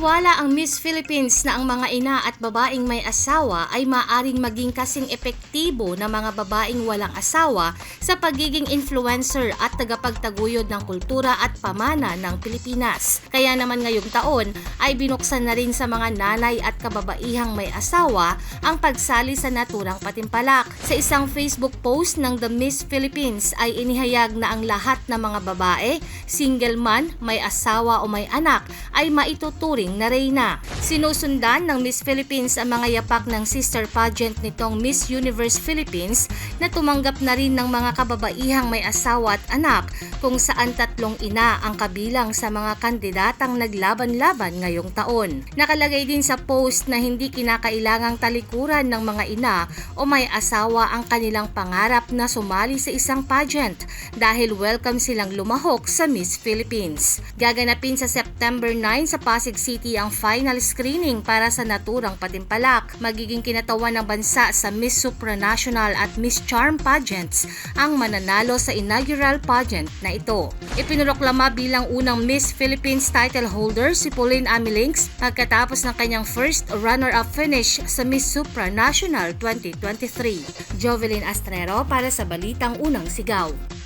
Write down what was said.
Naniniwala ang Miss Philippines na ang mga ina at babaeng may asawa ay maaring maging kasing epektibo na mga babaeng walang asawa sa pagiging influencer at tagapagtaguyod ng kultura at pamana ng Pilipinas. Kaya naman ngayong taon ay binuksan na rin sa mga nanay at kababaihang may asawa ang pagsali sa naturang patimpalak. Sa isang Facebook post ng The Miss Philippines ay inihayag na ang lahat ng mga babae, single man, may asawa o may anak ay maituturing na reyna. Sinusundan ng Miss Philippines ang mga yapak ng sister pageant nitong Miss Universe Philippines na tumanggap na rin ng mga kababaihang may asawa at anak kung saan tatlong ina ang kabilang sa mga kandidatang naglaban-laban ngayong taon. Nakalagay din sa post na hindi kinakailangang talikuran ng mga ina o may asawa ang kanilang pangarap na sumali sa isang pageant dahil welcome silang lumahok sa Miss Philippines. Gaganapin sa September 9 sa Pasig City ang final screening para sa naturang patimpalak. Magiging kinatawan ng bansa sa Miss Supranational at Miss Charm pageants ang mananalo sa inaugural pageant na ito. Ipinroklama bilang unang Miss Philippines title holder si Pauline Amilinks pagkatapos ng kanyang first runner-up finish sa Miss Supranational 2023. Jovelyn Astrero para sa Balitang Unang Sigaw.